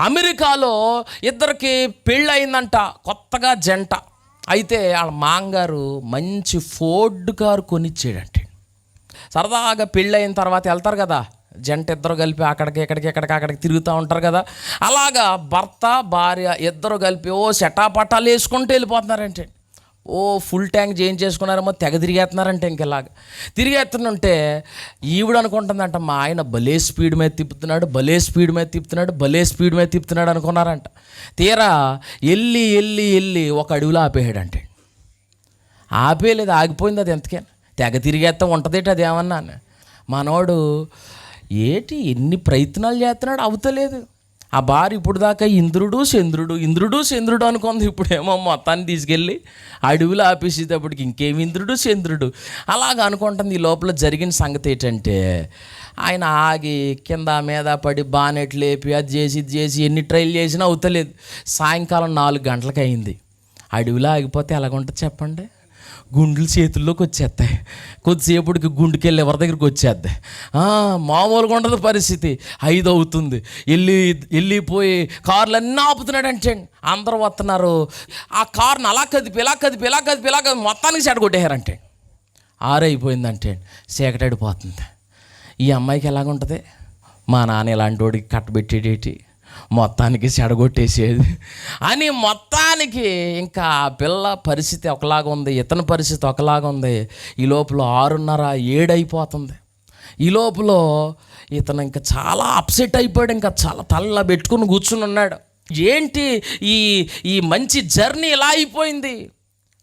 అమెరికాలో ఇద్దరికి పెళ్ళయిందంట కొత్తగా జంట. అయితే వాళ్ళ మాంగారు మంచి ఫోర్డ్ కారు కొనిచ్చాడంటే. సరదాగా పెళ్ళయిన తర్వాత వెళ్తారు కదా జంట ఇద్దరు కలిపి అక్కడికి ఇక్కడికి ఇక్కడికి అక్కడికి తిరుగుతూ ఉంటారు కదా. అలాగా భర్త భార్య ఇద్దరు కలిపి ఓ సెటాపటాలు వేసుకుంటూ వెళ్ళిపోతున్నారంటే. ఓ ఫుల్ ట్యాంక్ చేంజ్ చేసుకున్నారేమో తెగ తిరిగేస్తున్నారంటే ఇంకెలాగా. తిరిగేస్తుంటే ఈవిడ అనుకుంటుందంట మా ఆయన భలే స్పీడ్ మీద తిప్పుతున్నాడు భలే స్పీడ్ మీద తిప్పుతున్నాడు భలే స్పీడ్ మీద తిప్పుతున్నాడు అనుకున్నారంట. తీరా వెళ్ళి వెళ్ళి వెళ్ళి ఒక అడవిలో ఆపేయాడంటే ఆపేయలేదు ఆగిపోయింది అది ఎంతకైనా. తెగ తిరిగేస్తా ఉంటుందేటి అది ఏమన్నా మనోడు ఏటి ఎన్ని ప్రయత్నాలు చేస్తున్నాడు అవుతలేదు. ఆ భార్య ఇప్పుడు దాకా ఇంద్రుడు చంద్రుడు ఇంద్రుడు చంద్రుడు అనుకుంది. ఇప్పుడేమో మొత్తాన్ని తీసుకెళ్ళి అడవిలో ఆపేసేటప్పటికి ఇంకేం ఇంద్రుడు చంద్రుడు? అలాగ అనుకుంటుంది. ఈ లోపల జరిగిన సంగతి ఏంటంటే ఆయన ఆగి కింద మీద పడి బానెట్ లేపి అది చేసి ఇది చేసి ఎన్ని ట్రైల్ చేసినా అవుతలేదు. సాయంకాలం నాలుగు గంటలకు అయింది అడవిలో ఆగిపోతే ఎలాగుంటుంది చెప్పండి? గుండెలు చేతుల్లోకి వచ్చేస్తాయి. కొద్దిసేపటికి గుండెకెళ్ళి ఎవరి దగ్గరికి వచ్చేద్దాయి మామూలుగా ఉండదు పరిస్థితి. ఐదు అవుతుంది. వెళ్ళి వెళ్ళిపోయి కార్లు అన్నీ ఆపుతున్నాడంటే అందరూ వస్తున్నారు. ఆ కార్ని అలా కదిపి ఇలా కదిపి ఇలా కదిపి ఇలా కదిపి మొత్తానికి చెడగొట్టేయారంటే ఆరైపోయిందంటే చీకటడిపోతుంది ఈ అమ్మాయికి ఎలాగుంటుంది? మా నాన్న ఇలాంటి వాడికి కట్టబెట్టేటేటి. మొత్తానికి చెడగొట్టేసేది. అని మొత్తానికి ఇంకా ఆ పిల్ల పరిస్థితి ఒకలాగా ఉంది ఇతని పరిస్థితి ఒకలాగా ఉంది. ఈ లోపల ఆరున్నర ఏడైపోతుంది. ఈ లోపల ఇతను ఇంకా చాలా అప్సెట్ అయిపోయాడు ఇంకా చాలా తల్ల పెట్టుకుని కూర్చుని ఉన్నాడు. ఏంటి ఈ ఈ మంచి జర్నీ ఇలా అయిపోయింది?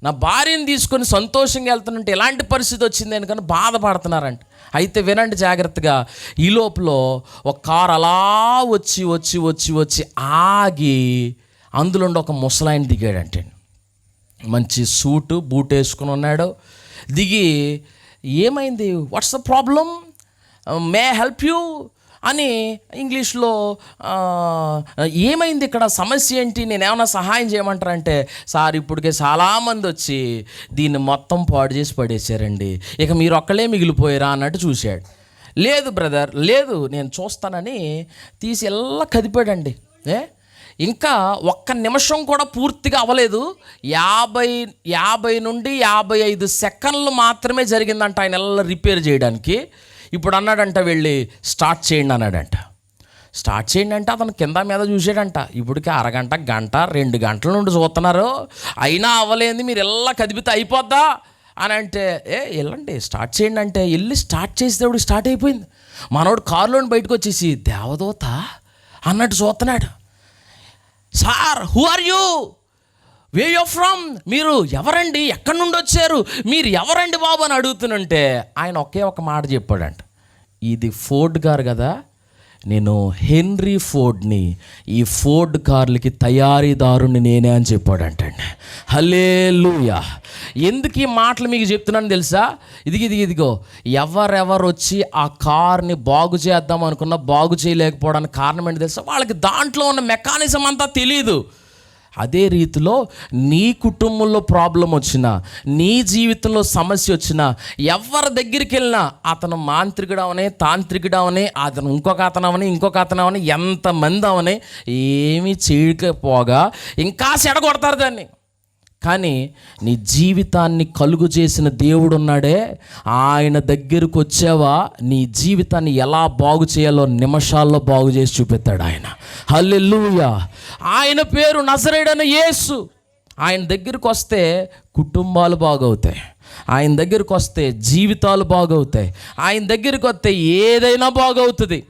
నా భార్యను తీసుకొని సంతోషంగా వెళ్తున్నట్టు ఎలాంటి పరిస్థితి వచ్చింది అనుకని బాధపడుతున్నారంట. అయితే వినండి జాగ్రత్తగా. ఈ లోపల ఒక కారు అలా వచ్చి వచ్చి వచ్చి వచ్చి ఆగి అందులో ఒక ముసలాయన దిగాడంటే మంచి సూటు బూట్ వేసుకుని ఉన్నాడు. దిగి ఏమైంది? What's the problem may help you అని ఇంగ్లీష్లో ఏమైంది ఇక్కడ సమస్య ఏంటి? నేను ఏమైనా సహాయం చేయమంటారంటే సార్ ఇప్పటికే చాలామంది వచ్చి దీన్ని మొత్తం పాడు చేసి పడేశారండి. ఇక మీరు ఒక్కలే మిగిలిపోయారా? అన్నట్టు చూశాడు. లేదు బ్రదర్ లేదు నేను చూస్తానని తీసి ఎలా కదిపాడండి. ఏ? ఇంకా ఒక్క నిమిషం కూడా పూర్తిగా అవ్వలేదు. యాభై యాభై నుండి యాభై ఐదు సెకండ్లు మాత్రమే జరిగిందంట ఆయన రిపేర్ చేయడానికి. ఇప్పుడు అన్నాడంట వెళ్ళి స్టార్ట్ చేయండి అన్నాడంట. స్టార్ట్ చేయండి అంటే అతను కింద మీద చూసాడంట ఇప్పటికి అరగంట గంట రెండు గంటల నుండి చూస్తున్నారు. అయినా అవ్వలేదు మీరు ఎలా కదిపితే అయిపోద్దా? అని అంటే ఏ వెళ్ళండి స్టార్ట్ చేయండి అంటే వెళ్ళి స్టార్ట్ చేసేటప్పుడు స్టార్ట్ అయిపోయింది. మనోడు కారులోని బయటకు వచ్చేసి దేవదూత అన్నట్టు చూస్తున్నాడు. Sir who are you? Where you from మీరు ఎవరండి? ఎక్కడి నుండి వచ్చారు? మీరు ఎవరండి బాబు అని అడుగుతుంటే ఆయన ఒకే ఒక మాట చెప్పాడంట. ఇది ఫోర్డ్ గారు కదా. నేను హెన్రీ ఫోర్డ్ని ఈ ఫోర్డ్ కార్లకి తయారీదారుని నేనే అని చెప్పాడంటండి. హలేలుయా ఎందుకు ఈ మాటలు మీకు చెప్తున్నాను తెలుసా? ఇదిగి ఇది ఇదిగో. ఎవరెవరు వచ్చి ఆ కార్ని బాగు చేద్దాం అనుకున్నా బాగు చేయలేకపోవడానికి కారణం ఏంటి తెలుసా? వాళ్ళకి దాంట్లో ఉన్న మెకానిజం అంతా తెలియదు అదే రీతిలో నీ కుటుంబంలో ప్రాబ్లం వచ్చినా నీ జీవితంలో సమస్య వచ్చినా ఎవరి దగ్గరికి వెళ్ళినా అతను మాంత్రికుడు అవనే తాంత్రికుడు అవనే అతను ఇంకొక అతను అవని ఇంకొక అతను అవని ఎంతమంది అవని ఏమీ చేయకపోగా ఇంకా చెడగొడతారు దాన్ని. కానీ నీ జీవితాన్ని కలుగు చేసిన దేవుడు ఉన్నాడే. ఆయన దగ్గరకు వచ్చావా నీ జీవితాన్ని ఎలా బాగు చేయాలో నిమిషాల్లో బాగు చేసి చూపెత్తాడు ఆయన. హల్లెల్లుయా ఆయన పేరు నజరేడని యేసు. ఆయన దగ్గరికి వస్తే కుటుంబాలు బాగవుతాయి. ఆయన దగ్గరికి వస్తే జీవితాలు బాగవుతాయి. ఆయన దగ్గరికి వస్తే ఏదైనా బాగవుతుంది.